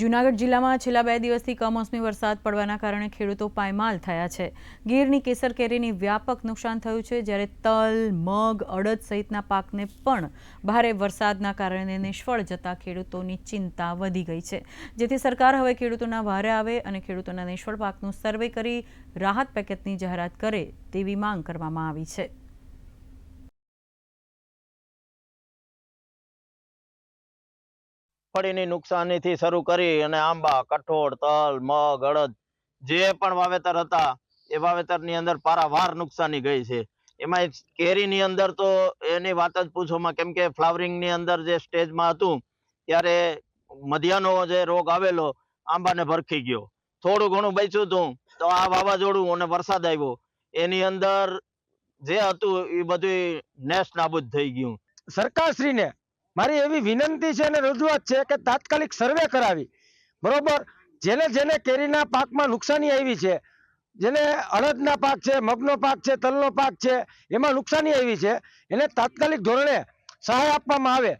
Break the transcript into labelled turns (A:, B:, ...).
A: જૂનાગઢ જિલ્લામાં છેલ્લા બે દિવસથી કમોસમી વરસાદ પડવાના કારણે ખેડૂતો પાયમાલ થયા છે. ગીરની કેસર કેરીની વ્યાપક નુકસાન થયું છે, જ્યારે તલ, મગ, અડદ સહિતના પાકને પણ ભારે વરસાદના કારણે નિષ્ફળ જતા ખેડૂતોની ચિંતા વધી ગઈ છે. જેથી સરકાર હવે ખેડૂતોના ભારે આવે અને ખેડૂતોના નિષ્ફળ પાકનું સર્વે કરી રાહત પેકેજની જાહેરાત કરે તેવી માંગ કરવામાં આવી છે.
B: મગફળીની નુકસાનીથી શરૂ કરી અને આંબા, કઠોળ, તલ, મગ, અડદ જે પણ વાવેતર હતા, એ વાવેતરની અંદર પારાવાર નુકસાની ગઈ છે. એમાં કેરીની અંદર તો એની વાત જ પૂછોમાં કેમ કે ફ્લાવરિંગની અંદર જે સ્ટેજમાં હતું, ત્યારે મધ્યાનો જે રોગ આવેલો, આંબાને ભરખી ગયો. થોડું ઘણું બચ્યું હતું તો આ વાવાઝોડું અને વરસાદ આવ્યો. એની અંદર જે હતું, એ બધું નેસ નાબૂદ થઈ ગયું.
C: સરકારશ્રીને મારી એવી વિનંતી છે અને રજૂઆત છે કે તાત્કાલિક સર્વે કરાવી. બરોબર? જેને જેને કેરીના પાકમાં નુકસાની આવી છે, જેને અડદના પાક છે, મગનો પાક છે, તલનો પાક છે, એમાં નુકસાની આવી છે, એને તાત્કાલિક ધોરણે સહાય આપવામાં આવે.